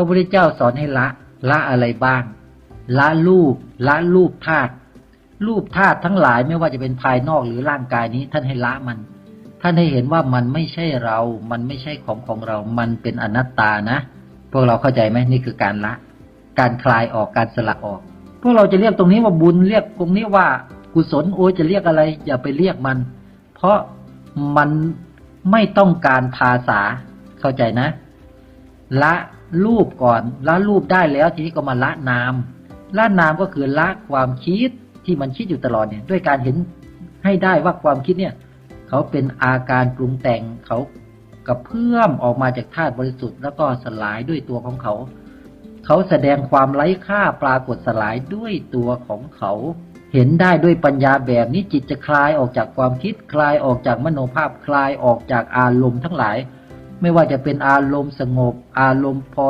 ระพุทธเจ้าสอนให้ละ ละอะไรบ้าง ละรูป ละรูปธาตุรูปธาตุทั้งหลายไม่ว่าจะเป็นภายนอกหรือร่างกายนี้ ท่านให้ละมัน ท่านให้เห็นว่ามันไม่ใช่เรา มันไม่ใช่ของของเรา มันเป็นอนัตตานะ พวกเราเข้าใจไหมนี่คือการละ การคลายออกการสละออก พวกเราจะเรียกตรงนี้ว่าบุญเรียกตรงนี้ว่ากุศลโอ้จะเรียกอะไร อย่าไปเรียกมัน เพราะมันไม่ต้องการภาษาเข้าใจนะ ละรูปก่อนละรูปได้แล้วทีนี้ก็มาละนาม ละนามก็คือละความคิดที่มันคิดอยู่ตลอดเนี่ยด้วยการเห็นให้ได้ว่าความคิดเนี่ยเขาเป็นอาการปรุงแต่งเขากระเพื่อมออกมาจากธาตุบริสุทธิ์แล้วก็สลายด้วยตัวของเขา เขาแสดงความไร้ค่าปรากฏสลายด้วยตัวของเขา เห็นได้ด้วยปัญญาแบบนี้จิตจะคลายออกจากความคิดคลายออกจากมโนภาพคลายออกจากอารมณ์ทั้งหลาย ไม่ว่าจะเป็นอารมณ์สงบ อารมณ์พอ